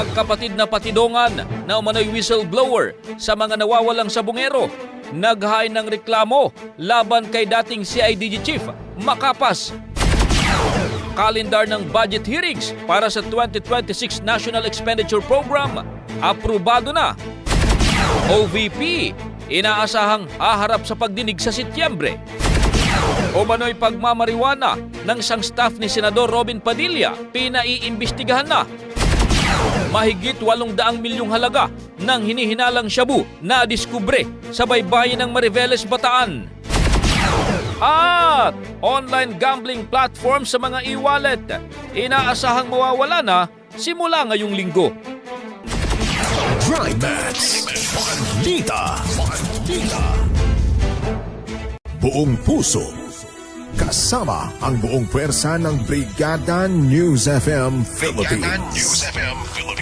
magkapatid na patidongan na umano'y whistleblower sa mga nawawalang sabungero, naghain ng reklamo laban kay dating CIDG Chief Makapas. Kalendar ng budget hearings para sa 2026 National Expenditure Program, aprobado na OVP, inaasahang haharap sa pagdinig sa Setyembre. Umano'y pagmamariwana ng isang staff ni Senador Robin Padilla, pinaiimbestigahan na. Mahigit 800 milyong halaga ng hinihinalang shabu na diskubre sa baybayin ng Mariveles, Bataan. At online gambling platform sa mga e-wallet, inaasahang mawawala na simula ngayong linggo. Drive Max. Balita. Balita. Buong puso. Kasama ang buong pwersa ng Brigada News FM Philippines.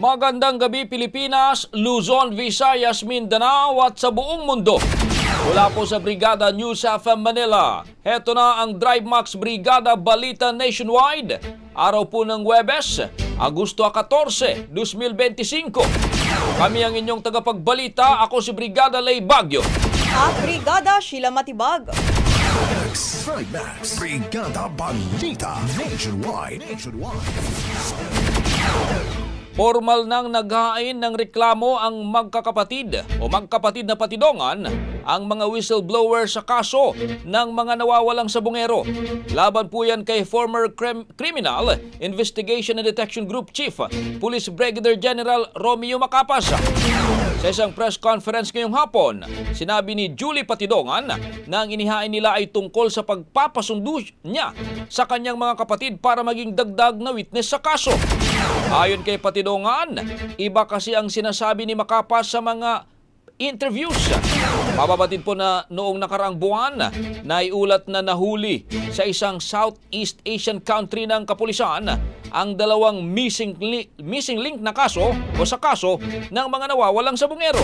Magandang gabi Pilipinas, Luzon, Visayas, Mindanao at sa buong mundo. Mula po sa Brigada News FM Manila, heto na ang Drive Max Brigada Balita Nationwide. Araw po ng Webes, Agosto 14, 2025. Kami ang inyong tagapagbalita, ako si Brigada Lay Bagyo. At Brigada Sheila Matibag. Max. Brigada Balita Nationwide. Nationwide. Formal nang naghain ng reklamo ang magkakapatid o magkapatid na patidongan ang mga whistleblower sa kaso ng mga nawawalang sabungero. Laban po yan kay former crim- Criminal Investigation and Detection Group Chief, Police Brigadier General Romeo Macapas. Sa isang press conference ngayong hapon, sinabi ni Julie Patidongan na ang inihain nila ay tungkol sa pagpapasundo niya sa kanyang mga kapatid para maging dagdag na witness sa kaso. Ayon kay Patidongan, iba kasi ang sinasabi ni Makapas sa mga interviews. Mababatid po na noong nakaraang buwan na iulat na nahuli sa isang Southeast Asian country ng kapulisan ang dalawang missing, li- missing link na kaso o sa kaso ng mga nawawalang sabungero.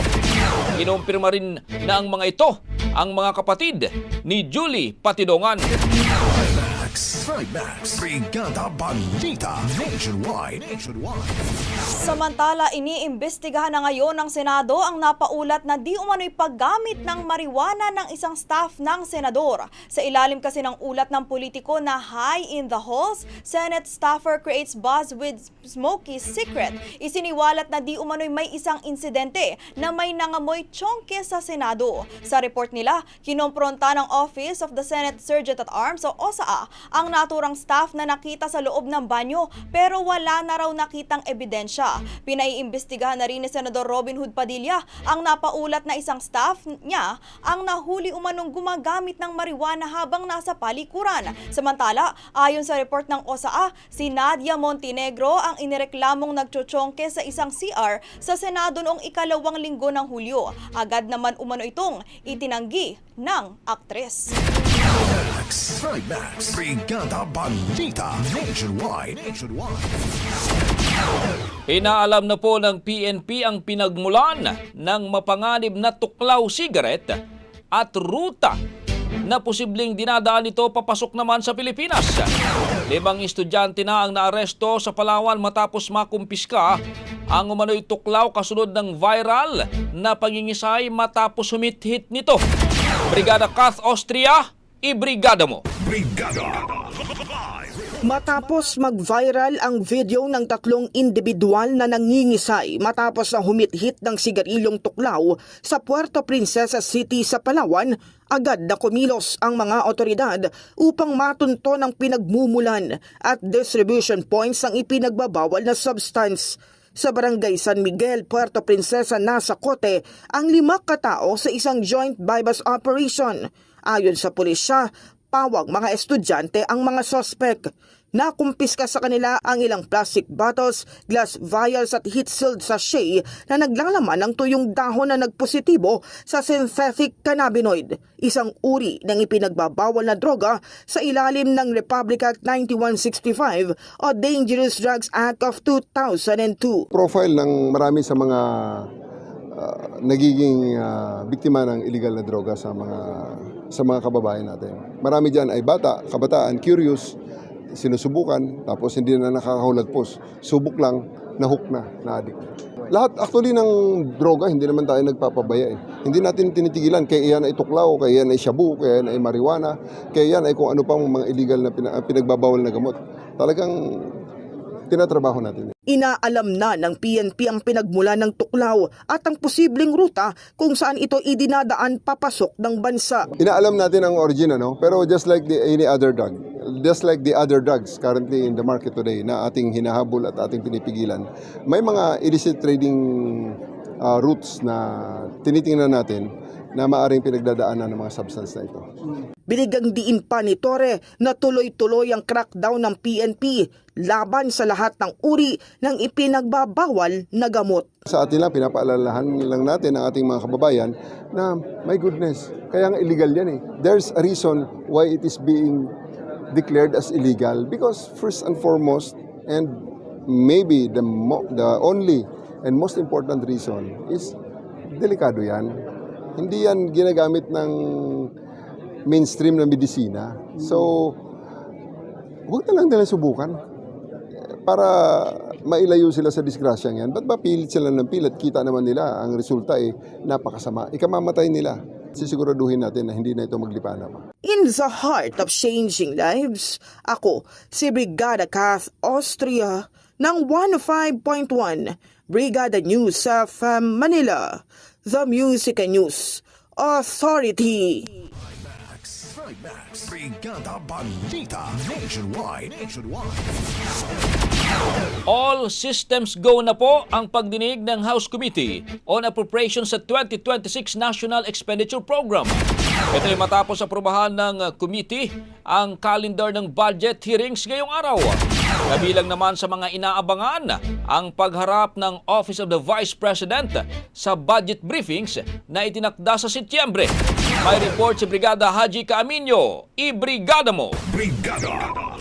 Kinumpirma rin na ang mga ito ang mga kapatid ni Julie Patidongan. Max, Trimax, Brigada Balita, Nationwide, Nationwide. Samantala, iniimbestigahan na ngayon ng Senado ang napaulat na di umano'y paggamit ng marijuana ng isang staff ng senador. Sa ilalim kasi ng ulat ng politiko na high in the halls, Senate staffer creates buzz with smoky secret. Isiniwalat na di umano'y may isang insidente na may nangamoy chonke sa Senado. Sa report nila, kinompronta ng Office of the Senate Sergeant at Arms o OSAA ang naturang staff na nakita sa loob ng banyo pero wala na raw nakitang ebidensya. Pinaiimbestigahan na rin ni Senador Robin Hood Padilla ang napaulat na isang staff niya ang nahuli umanong gumagamit ng marijuana habang nasa palikuran. Samantala, ayon sa report ng OSAA, si Nadia Montenegro ang inireklamong nagchochongke sa isang CR sa Senado noong ikalawang linggo ng Hulyo. Agad naman umano itong itinanggi ng aktres. Max, Trimax, Brigada Balita, Nationwide, Nationwide. Inaalam na po ng PNP ang pinagmulan ng mapanganib na tuklaw sigaret at ruta na posibleng dinadaan ito papasok naman sa Pilipinas. Limang estudyante na ang naaresto sa Palawan matapos makumpiska ang umano'y tuklaw kasunod ng viral na pangingisay matapos humit-hit nito. Brigada Kath Austria, ibrigada mo. Brigada. Matapos mag-viral ang video ng tatlong individual na nangingisay matapos ang humit-hit ng sigarilyong tuklaw sa Puerto Princesa City sa Palawan, agad na kumilos ang mga otoridad upang matunto ng pinagmumulan at distribution points ng ipinagbabawal na substance. Sa barangay San Miguel, Puerto Princesa, nasa kote ang lima katao sa isang joint bypass operation. Ayon sa pulisya, pawag mga estudyante ang mga sospek. Nakumpiska sa kanila ang ilang plastic bottles, glass vials at heat-sealed sachet na naglalaman ng tuyong dahon na nagpositibo sa synthetic cannabinoid, isang uri ng ipinagbabawal na droga sa ilalim ng Republic Act 9165 o Dangerous Drugs Act of 2002. profile ng marami sa mga ah, nagiging ah, biktima ng illegal na droga sa mga sa mga kababayan natin. Marami diyan ay bata, kabataan, curious, sinusubukan, tapos hindi na nakakahulagpos. Subok lang, nahook na, na-addict. Lahat actually ng droga, hindi naman tayo nagpapabaya eh. Hindi natin tinitigilan, kaya yan ay tuklaw, kaya yan ay shabu, kaya yan ay marijuana, kaya yan ay kung ano pang mga illegal na pina- pinagbabawal na gamot. Talagang tinatrabaho natin. Inaalam na ng PNP ang pinagmula ng tuklaw at ang posibleng ruta kung saan ito idinadaan papasok ng bansa. Inaalam natin ang origin, ano? pero just like the, any other drug, just like the other drugs currently in the market today na ating hinahabol at ating pinipigilan, may mga illicit trading uh, routes na tinitingnan natin na maaring pinagdadaanan ng mga substance na ito. Binigang diin pa ni Torre na tuloy-tuloy ang crackdown ng PNP laban sa lahat ng uri ng ipinagbabawal na gamot. Sa atin lang, pinapaalalahan lang natin ang ating mga kababayan na, my goodness, kaya nga illegal yan eh. There's a reason why it is being declared as illegal because first and foremost, and maybe the, the only and most important reason is delikado yan. Hindi yan ginagamit ng mainstream na medisina. So, huwag na lang nila subukan para mailayo sila sa disgrasyang yan. Ba't ba pilit sila ng pilit? Kita naman nila, ang resulta ay napakasama. Ikamamatay nila. Sisiguraduhin natin na hindi na ito maglipana pa. In the heart of changing lives, ako si Brigada Kath Austria ng 105.1 Brigada News sa Manila, The Music and News Authority. Max, Trimax, Brigada Balita, Nationwide, Nationwide. All systems go na po ang pagdinig ng House Committee on Appropriations sa 2026 National Expenditure Program. Ito ay matapos aprobahan ng uh, committee ang calendar ng budget hearings ngayong araw. Kabilang naman sa mga inaabangan ang pagharap ng Office of the Vice President sa budget briefings na itinakda sa Setyembre. May report si Brigada Haji Caaminyo. Ibrigada mo! Brigada.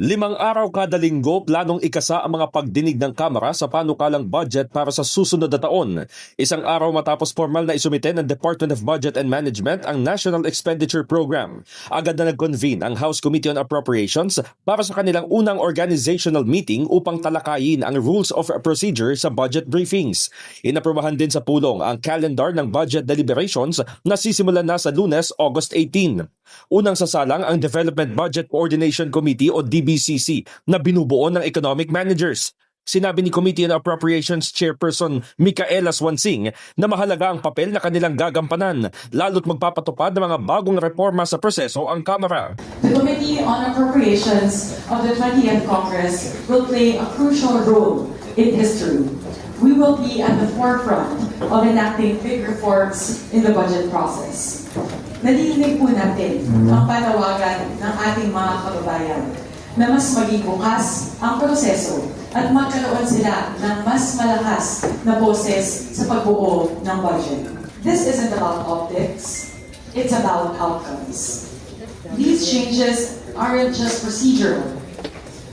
Limang araw kada linggo planong ikasa ang mga pagdinig ng Kamara sa panukalang budget para sa susunod na taon. Isang araw matapos formal na isumite ng Department of Budget and Management ang National Expenditure Program. Agad na nag-convene ang House Committee on Appropriations para sa kanilang unang organizational meeting upang talakayin ang rules of procedure sa budget briefings. Inaprobahan din sa pulong ang calendar ng budget deliberations na sisimulan na sa lunes, August 18. Unang sasalang ang Development Budget Coordination Committee o DBCC na binubuo ng economic managers. Sinabi ni Committee on Appropriations Chairperson Micaela Swansing na mahalaga ang papel na kanilang gagampanan lalo't magpapatupad ng mga bagong reforma sa proseso ang Kamara. The Committee on Appropriations of the 20th Congress will play a crucial role in history. We will be at the forefront of enacting big reforms in the budget process. Nadidinig po natin ang panawagan ng ating mga kababayan na mas maging bukas ang proseso at magkaroon sila ng mas malakas na boses sa pagbuo ng budget. This isn't about optics, it's about outcomes. These changes aren't just procedural.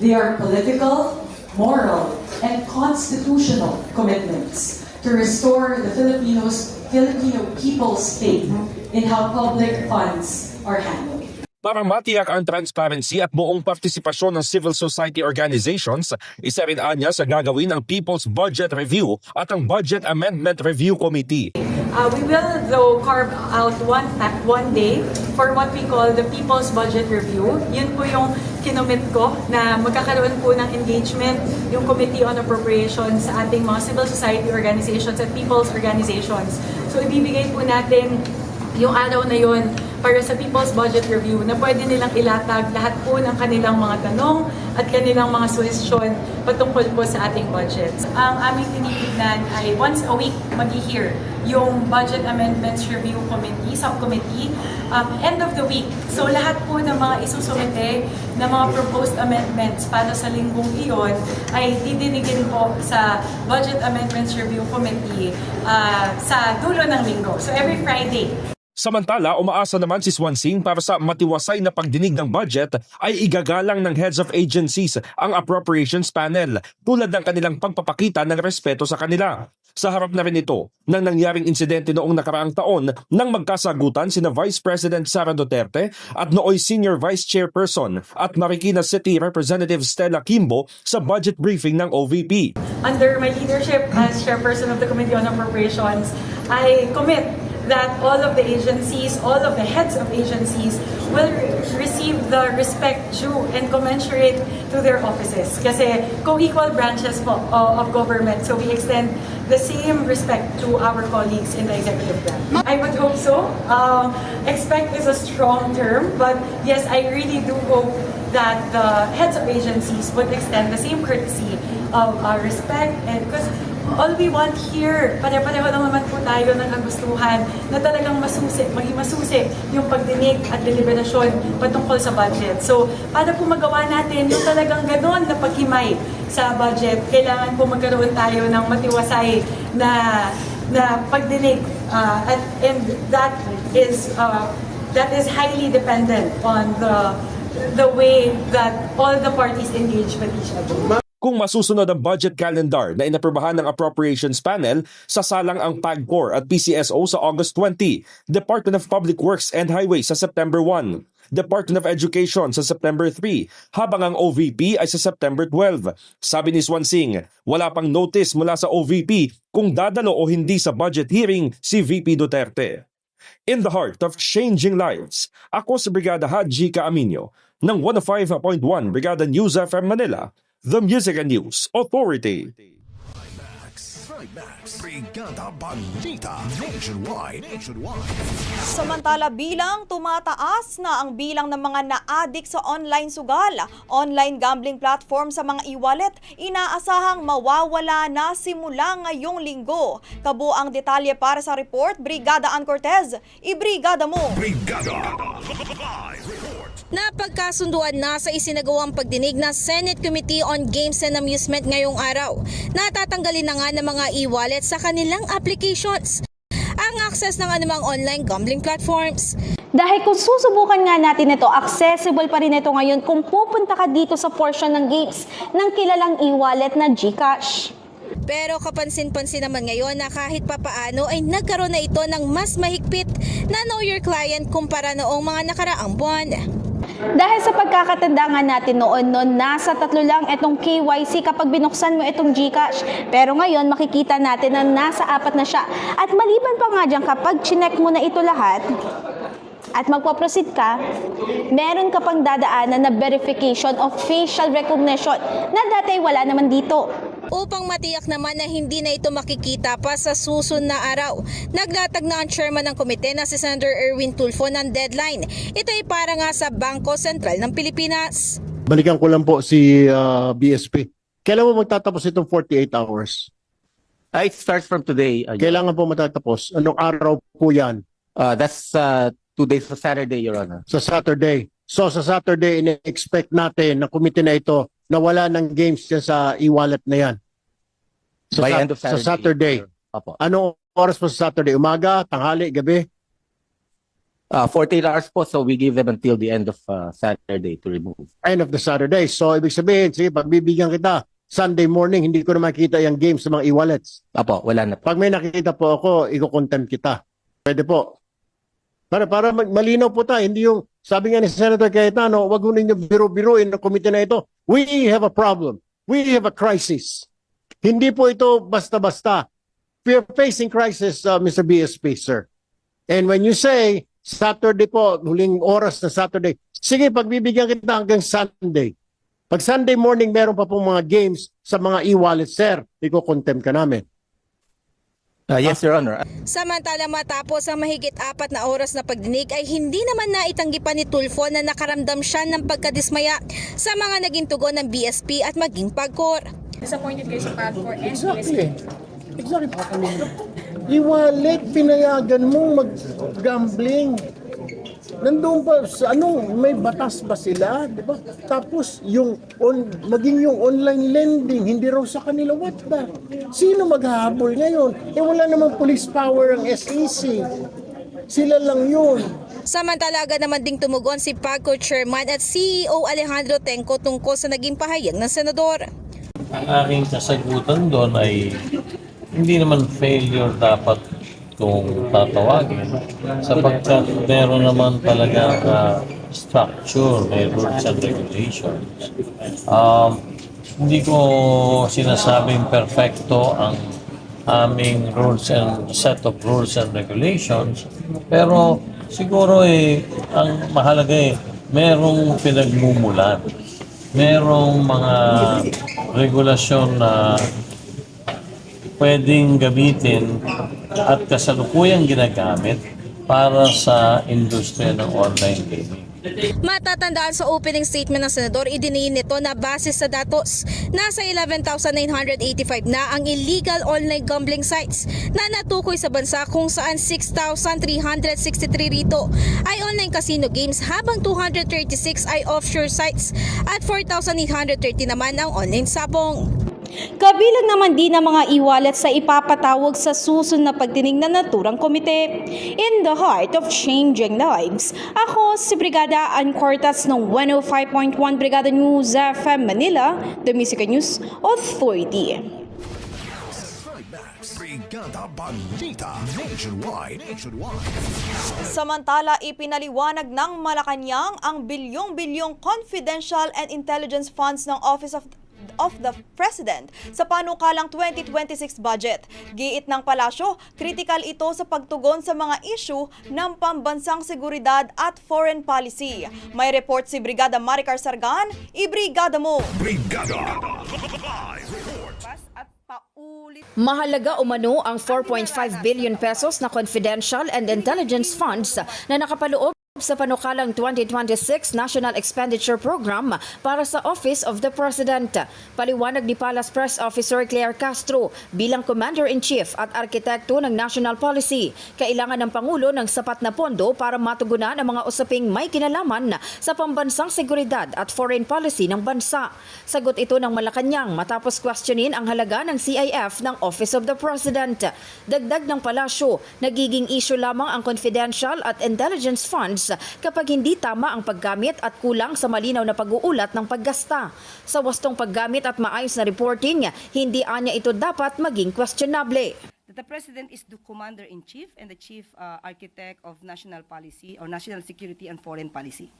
They are political, moral, and constitutional commitments to restore the Filipinos, Filipino people's faith in how public funds are handled. Para matiyak ang transparency at buong partisipasyon ng civil society organizations, isa rin anya sa gagawin ang People's Budget Review at ang Budget Amendment Review Committee. Uh, we will, though, carve out one, one day for what we call the People's Budget Review. Yun po yung kinomit ko na magkakaroon po ng engagement yung Committee on Appropriations sa ating mga civil society organizations at people's organizations. So ibibigay po natin yung araw na yon para sa People's Budget Review na pwede nilang ilatag lahat po ng kanilang mga tanong at kanilang mga suhestyon patungkol po sa ating budget. Ang aming tinitignan ay once a week mag-hear yung Budget Amendments Review Committee, Subcommittee, um, end of the week. So lahat po ng mga isusumite na mga proposed amendments para sa linggong iyon ay didinigin po sa Budget Amendments Review Committee uh, sa dulo ng linggo. So every Friday, Samantala, umaasa naman si Swansing para sa matiwasay na pagdinig ng budget ay igagalang ng heads of agencies ang appropriations panel tulad ng kanilang pagpapakita ng respeto sa kanila. Sa harap na rin ito ng nangyaring insidente noong nakaraang taon nang magkasagutan sina Vice President Sara Duterte at nooy Senior Vice Chairperson at Marikina City Representative Stella Kimbo sa budget briefing ng OVP. under my leadership as chairperson of the Committee on Appropriations, I commit that all of the agencies, all of the heads of agencies will re- receive the respect due and commensurate to their offices. Kasi co-equal branches po uh, of government, so we extend the same respect to our colleagues in the executive branch. I would hope so. Um, expect is a strong term, but yes, I really do hope that the heads of agencies would extend the same courtesy of uh, respect and because all we want here, pare-pareho lang naman po tayo ng kagustuhan na talagang masusi, maging masusi yung pagdinig at deliberasyon patungkol sa budget. So, para po magawa natin yung talagang ganon na paghimay sa budget, kailangan po magkaroon tayo ng matiwasay na na pagdinig uh, at and that is uh, that is highly dependent on the the way that all the parties engage with each other. Kung masusunod ang budget calendar na inaprobahan ng Appropriations Panel, sasalang ang PAGCOR at PCSO sa August 20, Department of Public Works and Highways sa September 1, Department of Education sa September 3, habang ang OVP ay sa September 12. Sabi ni Swansing, wala pang notice mula sa OVP kung dadalo o hindi sa budget hearing si VP Duterte. In the heart of changing lives, ako si Brigada Haji Caaminyo ng 105.1 Brigada News FM Manila, the Music and News Authority. Brigada Balita Nationwide. Samantala bilang tumataas na ang bilang ng mga na-addict sa online sugal, online gambling platform sa mga e-wallet, inaasahang mawawala na simula ngayong linggo. Kabu ang detalye para sa report, Brigada Ann Cortez. Ibrigada mo! Brigada Live Report. Napagkasunduan na sa isinagawang pagdinig ng Senate Committee on Games and Amusement ngayong araw. Natatanggalin na nga ng mga e-wallet sa kanilang applications ang access ng anumang online gambling platforms. Dahil kung susubukan nga natin ito, accessible pa rin ito ngayon kung pupunta ka dito sa portion ng games ng kilalang e-wallet na GCash. Pero kapansin-pansin naman ngayon na kahit papaano ay nagkaroon na ito ng mas mahigpit na know your client kumpara noong mga nakaraang buwan. Dahil sa pagkakatanda nga natin noon, noon nasa tatlo lang itong KYC kapag binuksan mo itong GCash. Pero ngayon makikita natin na nasa apat na siya. At maliban pa nga dyan kapag chinek mo na ito lahat, at magpa-proceed ka, meron ka pang dadaanan na verification of facial recognition na dati wala naman dito. Upang matiyak naman na hindi na ito makikita pa sa susunod na araw, naglatag na ang chairman ng komite na si Senator Erwin Tulfo ng deadline. Ito ay para nga sa Bangko Sentral ng Pilipinas. Balikan ko lang po si ah, BSP. Kailan mo magtatapos itong 48 hours? Uh, it starts from today. Uh, Kailangan po matatapos? Anong araw po yan? uh, that's uh, two days for Saturday, Your Honor. Sa Saturday. So sa Saturday, ina-expect natin na komite na ito na wala ng games dyan sa e-wallet na yan. Sa, By Sat- end of Saturday. Sa Saturday. Opo. Anong oras po sa Saturday? Umaga, tanghali, gabi? Uh, 48 hours po, so we give them until the end of uh, Saturday to remove. End of the Saturday. So ibig sabihin, sige, pagbibigyan kita, Sunday morning, hindi ko na makita yung games sa mga e-wallets. Apo, wala na po. Pag may nakikita po ako, iko-contempt kita. Pwede po. Para para malinaw po tayo, hindi yung sabi nga ni Senator Cayetano, wag ho ninyo biro-biruin ng komite na ito. We have a problem. We have a crisis. Hindi po ito basta-basta. We are facing crisis, uh, Mr. BSP, sir. And when you say, Saturday po, huling oras na Saturday, sige, pagbibigyan kita hanggang Sunday. Pag Sunday morning, meron pa pong mga games sa mga e-wallet, sir. Iko-contempt ka namin. Uh, yes, Your Honor. Samantala matapos ang mahigit apat na oras na pagdinig ay hindi naman naitanggi pa ni Tulfo na nakaramdam siya ng pagkadismaya sa mga naging tugon ng BSP at maging pagkor. Disappointed kayo sa PAGCOR and Exactly. Exactly. E-wallet, pinayagan mong mag-gambling. Nandun pa, sa anong, may batas ba sila? Di ba? Tapos, yung on, maging yung online lending, hindi raw sa kanila, what ba? Sino maghahabol ngayon? Eh, wala namang police power ang SEC. Sila lang yun. Samantalaga naman ding tumugon si PAGCOR Chairman at CEO Alejandro Tenco tungkol sa naging pahayag ng senador. Ang aking kasagutan doon ay hindi naman failure dapat kung tatawagin sapagkat meron naman talaga uh, structure, may rules and regulations. Um, hindi ko sinasabing perfecto ang aming rules and set of rules and regulations pero siguro eh ang mahalaga eh merong pinagmumulan merong mga regulasyon na pwedeng gamitin at kasalukuyang ginagamit para sa industriya ng online gaming. Matatandaan sa opening statement ng senador, idiniin nito na base sa datos, nasa 11,985 na ang illegal online gambling sites na natukoy sa bansa kung saan 6,363 rito ay online casino games habang 236 ay offshore sites at 4,830 naman ang online sabong. Kabilang naman din ang mga e-wallet sa ipapatawag sa susunod na pagdinig na naturang komite. In the heart of changing lives, ako si Brigada Ann Cortas ng 105.1 Brigada News FM Manila, The Music News Authority. Brigada Balita Nationwide. Nationwide. Samantala, ipinaliwanag ng Malacanang ang bilyong-bilyong confidential and intelligence funds ng Office of of the President sa panukalang 2026 budget. Giit ng palasyo, critical ito sa pagtugon sa mga issue ng pambansang seguridad at foreign policy. May report si Brigada Maricar Sargan, ibrigada mo! Brigada Live Report. Mahalaga umano ang 4.5 billion pesos na confidential and intelligence funds na nakapaloob sa panukalang 2026 National Expenditure Program para sa Office of the President. Paliwanag ni Palace Press Officer Claire Castro bilang Commander-in-Chief at Arkitekto ng National Policy. Kailangan ng Pangulo ng sapat na pondo para matugunan ang mga usaping may kinalaman sa pambansang seguridad at foreign policy ng bansa. Sagot ito ng Malacanang matapos questionin ang halaga ng CIF ng Office of the President. Dagdag ng palasyo, nagiging issue lamang ang confidential at intelligence funds kapag hindi tama ang paggamit at kulang sa malinaw na pag-uulat ng paggasta. Sa wastong paggamit at maayos na reporting, hindi anya ito dapat maging questionable. The President is the Commander-in-Chief and the Chief uh, Architect of National Policy or National Security and Foreign Policy.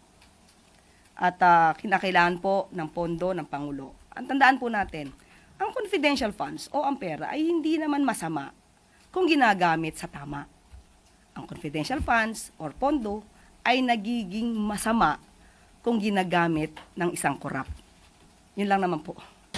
At uh, kinakailangan po ng pondo ng Pangulo. Ang tandaan po natin, ang confidential funds o ang pera ay hindi naman masama kung ginagamit sa tama. Ang confidential funds or pondo ay nagiging masama kung ginagamit ng isang korap. Yun lang naman po.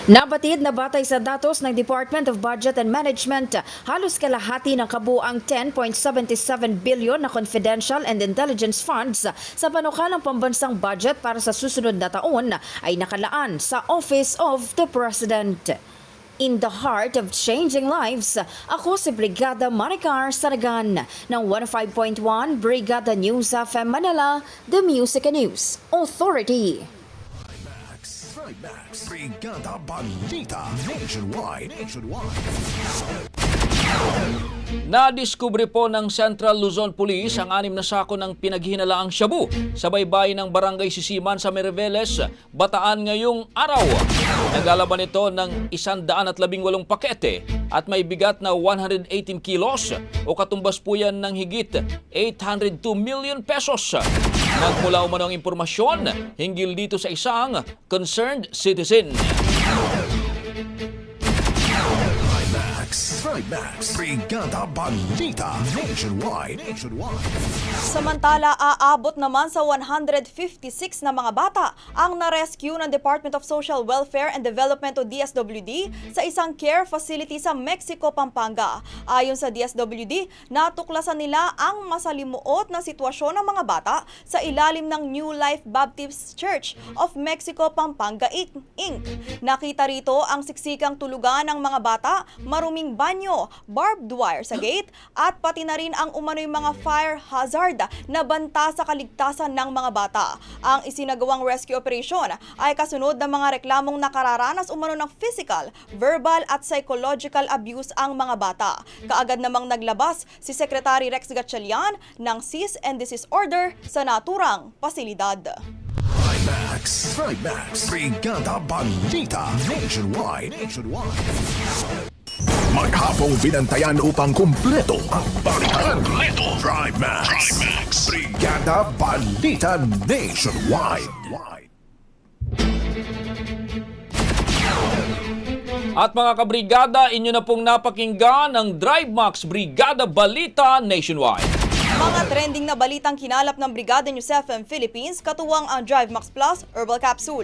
Nabatid na batay sa datos ng Department of Budget and Management, halos kalahati ng kabuang 10.77 billion na confidential and intelligence funds sa panukalang pambansang budget para sa susunod na taon ay nakalaan sa Office of the President. In the heart of changing lives, ako si Brigada Maricar Saragan ng 105.1 Brigada News FM Manila, The Music and News Authority. Trimax. Brigada Balita. Nationwide. Nationwide. Nadiskubre po ng Central Luzon Police ang anim na sako ng pinaghinalaang shabu sa baybay ng Barangay Sisiman sa Meriveles, Bataan ngayong araw. Naglalaban ito ng 118 pakete at may bigat na 118 kilos o katumbas po yan ng higit 802 million pesos. Nagmula umano ang impormasyon hinggil dito sa isang concerned citizen. Trimax. Brigada Balita. Nationwide. Nationwide. Samantala, aabot naman sa 156 na mga bata ang na-rescue ng Department of Social Welfare and Development o DSWD sa isang care facility sa Mexico, Pampanga. Ayon sa DSWD, natuklasan nila ang masalimuot na sitwasyon ng mga bata sa ilalim ng New Life Baptist Church of Mexico, Pampanga, Inc. Nakita rito ang siksikang tulugan ng mga bata, maruming banyo, barbed wire sa gate, at pati na rin ang umano'y mga fire hazard na banta sa kaligtasan ng mga bata. Ang isinagawang rescue operation ay kasunod ng mga reklamong nakararanas umano ng physical, verbal at psychological abuse ang mga bata. Kaagad namang naglabas si Secretary Rex Gatchalian ng cease and desist order sa naturang pasilidad. Trimax. Trimax. Brigada Balita. Nationwide. Nationwide. Maghapong binantayan upang kumpleto ang balitan. Kumpleto. Trimax. Trimax. Brigada Balita Nationwide. At mga kabrigada, inyo na pong napakinggan ang Drive Max Brigada Balita Nationwide. Mga trending na balitang kinalap ng Brigada News FM Philippines, katuwang ang Drive Max Plus Herbal Capsule.